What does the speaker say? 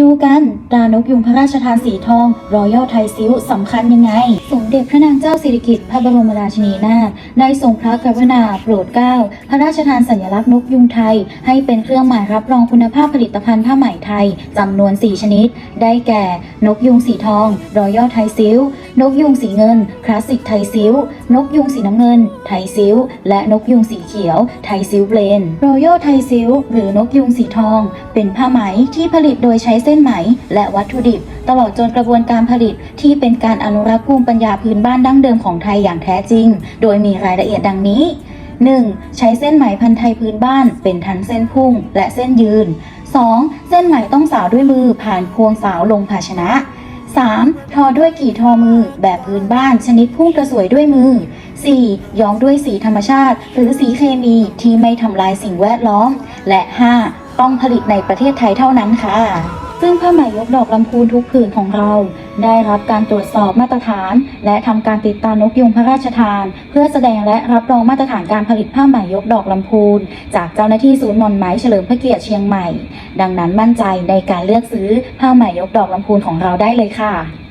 ดูกันตรานกยุงพระราชทานสีทองรอยัลไทยซิวสำคัญยังไง เด็จพระนางเจ้าสิริกิติ์พระบรมราชินีนาถได้ทรงพระกรุณาโปรดเกล้าพระราชทานสัญลักษณ์นกยุงไทย ให้เป็นเครื่องหมายรับรองคุณภาพผลิตภัณฑ์ผ้าไหมไทยจำนวน 4 ชนิด ได้แก่ นกยุงสีทองรอยัลไทยซิลนกยุงสีเงิน คลาสสิกไทยซิลนกยุงสีน้ำเงิน ไทยซิลและนกยุงสีเขียว ไทยซิลเบลนรอยัลไทยซิลหรือนกยุงสีทอง เป็นผ้าไหมที่ผลิตโดยใช้เส้นไหม และวัตถุดิบ ตลอดจนกระบวนการผลิตที่เป็นการอนุรักษ์ภูมิปัญญาพื้นบ้านดั้งเดิมของไทยอย่างแท้จริง โดยมีรายละเอียดดังนี้ 1. ใช้เส้นไหมพันธุ์ไทยพื้นบ้าน เป็นทั้งเส้นพุ่งและเส้นยืน 2. เส้นไหมต้องสาวด้วยมือผ่านพวงสาวลงภาชนะ 3. ทอด้วยกี่ทอมือแบบพื้นบ้านชนิดพุ่งกระสวยด้วยมือ 4. ย้อมด้วยสีธรรมชาติ หรือสีเคมีที่ไม่ทำลายสิ่งแวดล้อม และ 5. ต้องผลิตในประเทศไทยเท่านั้นค่ะ ซึ่งผ้าไหมยกดอกลำพูนทุกผืนของเรา ได้รับการตรวจสอบมาตรฐาน และทำการติดตามนกยุงพระราชทาน เพื่อแสดงและรับรองมาตรฐานการผลิตผ้าไหมยกดอกลำพูน จากเจ้าหน้าที่ศูนย์หม่อนไหมเฉลิมพระเกียรติเชียงใหม่ ดังนั้นมั่นใจในการเลือกซื้อผ้าไหมยกดอกลำพูนของเราได้เลยค่ะ